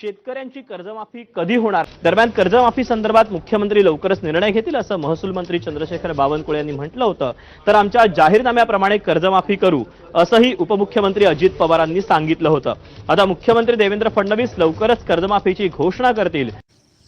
शेतकऱ्यांची कर्जमाफी कधी होणार? दरम्यान कर्जमाफी संदर्भात मुख्यमंत्री लवकरच निर्णय घेतील असं महसूल मंत्री चंद्रशेखर बावनकुळे यांनी म्हटलं होतं. तर आमच्या जाहीरनाम्याप्रमाणे कर्जमाफी करू असंही उपमुख्यमंत्री अजित पवारांनी सांगितलं होतं. आता मुख्यमंत्री देवेंद्र फडणवीस लवकरच कर्जमाफीची घोषणा करतील.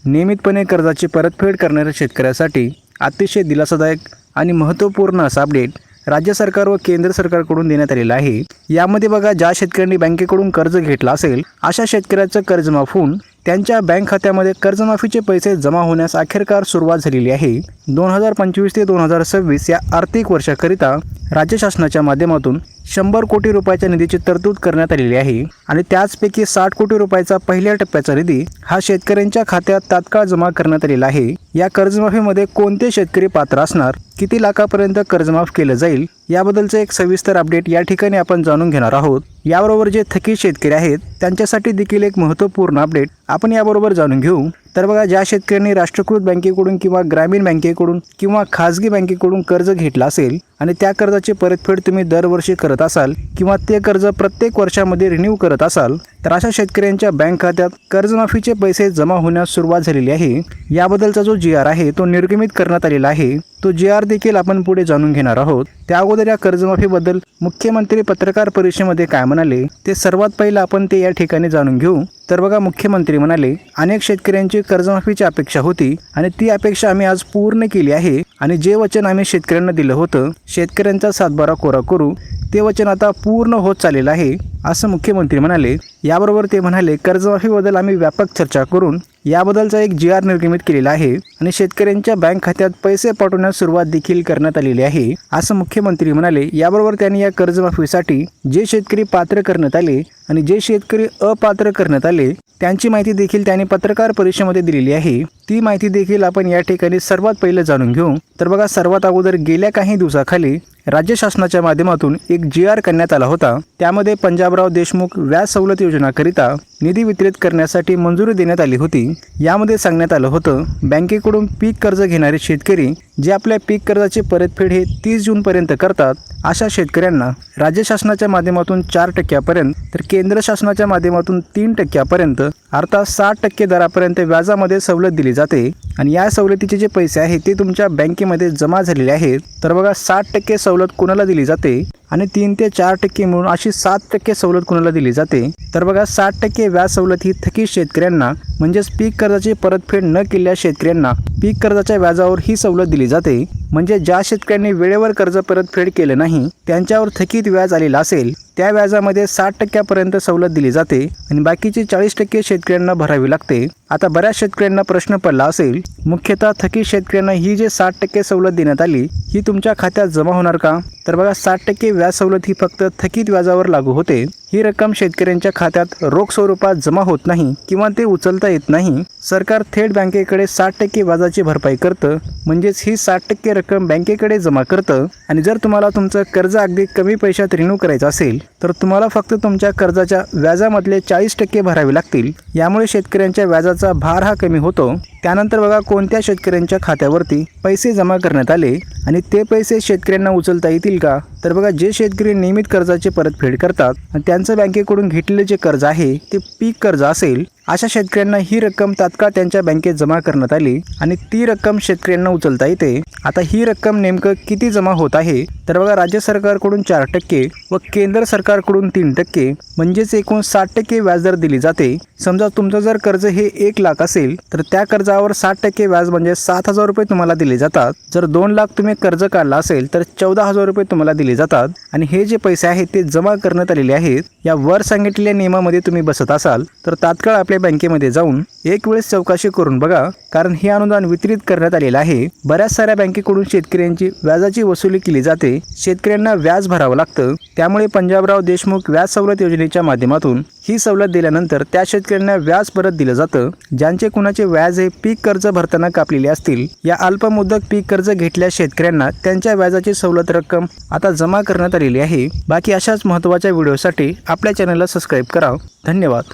नियमितपणे कर्जाची परतफेड करणाऱ्या शेतकऱ्यासाठी अतिशय दिलासादायक आणि महत्त्वपूर्ण असा अपडेट राज्य सरकार व केंद्र सरकारकडून देण्यात आलेला आहे. यामध्ये बघा ज्या शेतकऱ्यांनी बँकेकडून कर्ज घेतलं असेल अशा शेतकऱ्याचं कर्जमाफ होऊन त्यांच्या बँक खात्यामध्ये कर्जमाफीचे पैसे जमा होण्यास अखेरकार सुरुवात झालेली आहे. दोन हजार पंचवीस ते दोन हजार सव्वीस या आर्थिक वर्षाकरिता राज्य शासनाच्या माध्यमातून शंभर कोटी रुपयाच्या निधीची तरतूद करण्यात आलेली आहे. आणि त्याचपैकी साठ कोटी रुपयाचा पहिल्या टप्प्याचा निधी हा शेतकऱ्यांच्या खात्यात तात्काळ जमा करण्यात आलेला आहे. या कर्जमाफीमध्ये कोणते शेतकरी पात्र असणार? किती लाखापर्यंत कर्जमाफ केलं जाईल याबद्दलचं एक सविस्तर अपडेट या ठिकाणी आपण जाणून घेणार आहोत. याबरोबर जे थकीत शेतकरी आहेत त्यांच्यासाठी देखील एक महत्त्वपूर्ण अपडेट आपण याबरोबर जाणून घेऊ. तर बघा ज्या शेतकऱ्यांनी राष्ट्रीयकृत बँकेकडून किंवा ग्रामीण बँकेकडून किंवा खाजगी बँकेकडून कर्ज घेतलं असेल आणि त्या कर्जाची परतफेड तुम्ही दरवर्षी करत असाल किंवा ते कर्ज प्रत्येक वर्षामध्ये रिन्यू करत असाल तर अशा शेतकऱ्यांच्या बँक खात्यात कर्जमाफीचे पैसे जमा होण्यास सुरुवात झालेली आहे. याबद्दलचा जो जी आर आहे तो निर्गमित करण्यात आलेला आहे. तो जी आर देखील आपण पुढे जाणून घेणार आहोत. त्या अगोदर या कर्जमाफीबद्दल मुख्यमंत्री पत्रकार परिषदेमध्ये काय म्हणाले ते सर्वात पहिलं आपण ते या ठिकाणी जाणून घेऊ. तर बघा मुख्यमंत्री म्हणाले अनेक शेतकऱ्यांची कर्जमाफीची अपेक्षा होती आणि ती अपेक्षा आम्ही आज पूर्ण केली आहे आणि जे वचन आम्ही शेतकऱ्यांना दिलं होतं शेतकऱ्यांचा सातबारा कोरा करू ते वचन आता पूर्ण होत चाललेलं आहे असं मुख्यमंत्री म्हणाले. याबरोबर ते म्हणाले कर्जमाफीबद्दल आम्ही व्यापक चर्चा करून याबद्दलचा एक जी आर निर्गमित केलेला आहे आणि शेतकऱ्यांच्या बँक खात्यात पैसे पाठवण्यास सुरुवात देखील करण्यात आलेली आहे. असं मुख्यमंत्री म्हणाले याबरोबर त्यांनी या कर्जमाफीसाठी जे शेतकरी पात्र करण्यात आले आणि जे शेतकरी अपात्र करण्यात आले त्यांची माहिती देखील त्यांनी पत्रकार परिषदेमध्ये दिलेली आहे. ती माहिती देखील आपण या ठिकाणी सर्वात पहिलं जाणून घेऊ. तर बघा सर्वात अगोदर गेल्या काही दिवसाखाली राज्य शासनाच्या माध्यमातून एक जी आर करण्यात आला होता. त्यामध्ये पंजाबराव देशमुख व्याज सवलत योजनाकरिता निधी वितरित करण्यासाठी मंजुरी देण्यात आली होती. यामध्ये सांगण्यात आलं होतं बँकेकडून पीक कर्ज घेणारे शेतकरी जे आपल्या पीक कर्जाची परतफेड हे तीस जूनपर्यंत करतात अशा शेतकऱ्यांना राज्य शासनाच्या माध्यमातून चार टक्क्यापर्यंत तर केंद्र शासनाच्या माध्यमातून तीन टक्क्यापर्यंत अर्थात साठ टक्के दरापर्यंत व्याजामध्ये सवलत दिली जाते. आणि या सवलतीचे जे पैसे आहेत ते तुमच्या बँकेमध्ये जमा झालेले आहेत. तर बघा साठ टक्के सवलत कुणाला दिली जाते? आणि तीन ते चार टक्के मिळून अशी सात टक्के सवलत कुणाला दिली जाते? तर बघा सात टक्के व्याज सवलत ही थकीत शेतकऱ्यांना म्हणजेच पीक कर्जाची परतफेड न केलेल्या शेतकऱ्यांना पीक कर्जाच्या व्याजावर ही सवलत दिली जाते. म्हणजे ज्या शेतकऱ्यांनी वेळेवर कर्ज परतफेड केलं नाही त्यांच्यावर थकीत व्याज आलेलं असेल त्या व्याजामध्ये साठ टक्क्यापर्यंत सवलत दिली जाते आणि बाकीचे चाळीस टक्के शेतकऱ्यांना भरावी लागते. आता बऱ्याच शेतकऱ्यांना प्रश्न पडला असेल मुख्यतः थकीत शेतकऱ्यांना ही जे साठ टक्के सवलत देण्यात आली ही तुमच्या खात्यात जमा होणार का? तर बघा साठ टक्के व्याज सवलत ही फक्त थकीत व्याजावर लागू होते. ही रक्कम शेतकऱ्यांच्या खात्यात रोख स्वरूपात जमा होत नाही किंवा ते उचलता येत नाही सरकार थेट बँकेकडे साठ टक्के व्याजाची भरपाई करतं म्हणजेच ही साठ टक्के रक्कम बँकेकडे जमा करतं. आणि जर तुम्हाला तुमचं कर्ज अगदी कमी पैशात रिन्यू करायचं असेल तर तुम्हाला फक्त तुमच्या कर्जाच्या व्याजामधले चाळीस टक्के भरावे लागतील. यामुळे शेतकऱ्यांच्या व्याजाचा भार हा कमी होतो. त्यानंतर बघा कोणत्या शेतकऱ्यांच्या खात्यावरती पैसे जमा करण्यात आले आणि ते पैसे शेतकऱ्यांना उचलता येतील का? तर बघा जे शेतकरी नियमित कर्जाची परतफेड करतात आणि त्यांचं बँकेकडून घेतलेले जे कर्ज आहे ते पीक कर्ज असेल अशा शेतकऱ्यांना ही रक्कम तात्काळ त्यांच्या बँकेत जमा करण्यात आली आणि ती रक्कम शेतकऱ्यांना उचलता येते. आता ही रक्कम नेमकं किती जमा होत आहे? तर बघा राज्य सरकारकडून चार टक्के व केंद्र सरकारकडून तीन टक्के म्हणजेच एकूण साठ टक्के व्याजदर दिली जाते. समजा तुमचं जर कर्ज हे एक लाख असेल तर त्या कर्जावर साठ टक्के व्याज म्हणजे सात हजार रुपये तुम्हाला दिले जातात. जर दोन लाख तुम्ही कर्ज काढला असेल तर चौदा हजार रुपये तुम्हाला दिले जातात. आणि हे जे पैसे आहेत ते जमा करण्यात आलेले आहेत. या वर सांगितलेल्या नियमामध्ये तुम्ही बसत असाल तर तात्काळ आपल्या बँकेमध्ये जाऊन एक वेळेस चौकशी करून बघा कारण हे अनुदान वितरित करण्यात आलेलं आहे. बऱ्याच साऱ्या बँकेकडून शेतकऱ्यांची व्याजाची वसुली केली जाते. शेतकऱ्यांना व्याज भरावं लागतं. त्यामुळे पंजाबराव देशमुख व्याज सवलत योजनेच्या माध्यमातून ही सवलत दिल्यानंतर त्या शेतकऱ्यांना व्याज परत दिलं जातं. ज्यांचे कुणाचे व्याज हे पीक कर्ज भरताना कापलेले असतील या अल्पमुदत पीक कर्ज घेतल्या शेतकऱ्यांना त्यांच्या व्याजाची सवलत रक्कम आता जमा करण्यात आलेली आहे. बाकी अशाच महत्त्वाच्या व्हिडिओसाठी आपल्या चॅनलला सबस्क्राईब करा. धन्यवाद.